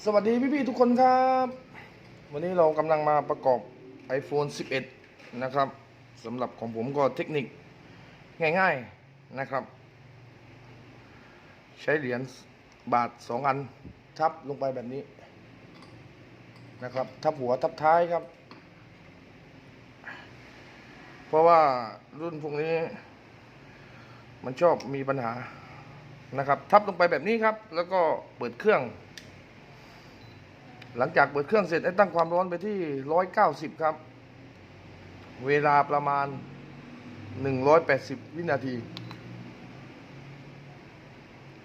สวัสดีพี่ๆทุกคนครับ วันนี้เรากำลังมาประกอบ iPhone 11 นะครับสำหรับของผมก็เทคนิคง่ายๆนะครับ ใช้เหรียญบาท 2 อัน ทับลงไปแบบนี้นะครับ ทับหัวทับท้ายครับ เพราะว่ารุ่นพวกนี้ มันชอบมีปัญหานะครับ ทับลงไปแบบนี้ครับ แล้วก็เปิดเครื่อง หลังจากเปิดเครื่องเสร็จให้ตั้งความร้อนไปที่ 190 ครับ เวลาประมาณ 180 วินาที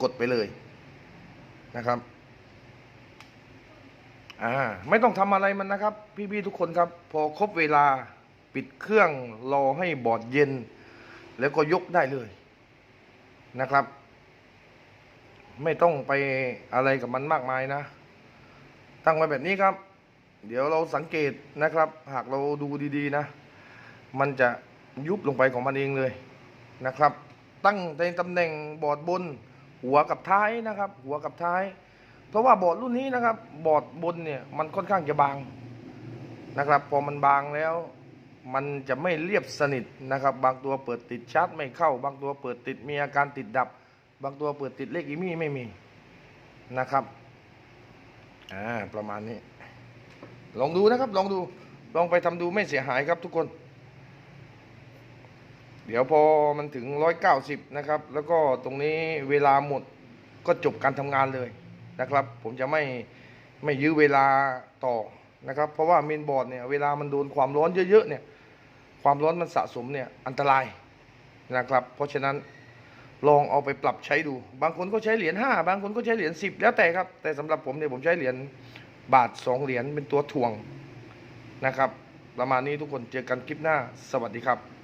กดไปเลยนะครับอ่าไม่ต้องทำอะไรมันนะครับ พี่ๆทุกคนครับ พอครบเวลาปิดเครื่องรอให้บอดเย็น แล้วก็ยกได้เลยนะครับ ไม่ต้องไปอะไรกับมันมากมายนะ ตั้งไว้แบบนี้ครับ เดี๋ยวเราสังเกตนะครับ หากเราดูดีๆนะ มันจะยุบลงไปของมันเองเลยนะครับ ตั้งในตำแหน่งบอร์ดบน หัวกับท้ายนะครับ หัวกับท้าย เพราะว่าบอร์ดรุ่นนี้นะครับ บอร์ดบนเนี่ยมันค่อนข้างจะบางนะครับ พอมันบางแล้ว มันจะไม่เรียบสนิทนะครับ บางตัวเปิดติดชาร์จไม่เข้า บางตัวเปิดติดมีอาการติดดับ บางตัวเปิดติดเลขอีมี่ไม่มีนะครับ อ่าประมาณนี้ ลองดูนะครับ ลองดู ลองไปทำดูไม่เสียหายครับทุกคน เดี๋ยวพอมันถึงร้อยเก้าสิบนะครับ แล้วก็ตรงนี้เวลาหมดก็จบการทำงานเลยนะครับ ผมจะไม่ไม่ยื้อเวลาต่อนะครับ เพราะว่าเมนบอร์ดเนี่ยเวลามันโดนความร้อนเยอะๆเนี่ย ความร้อนมันสะสมเนี่ยอันตรายนะครับ เพราะฉะนั้น ลองเอาไปปรับใช้ดู บางคนก็ใช้เหรียญห้าบางคนก็ใช้เหรียญสิบแล้วแต่ครับ แต่สำหรับผมเนี่ยผมใช้เหรียญบาทสองเหรียญเป็นตัวถ่วงนะครับ ประมาณนี้ทุกคนเจอกันคลิปหน้า สวัสดีครับ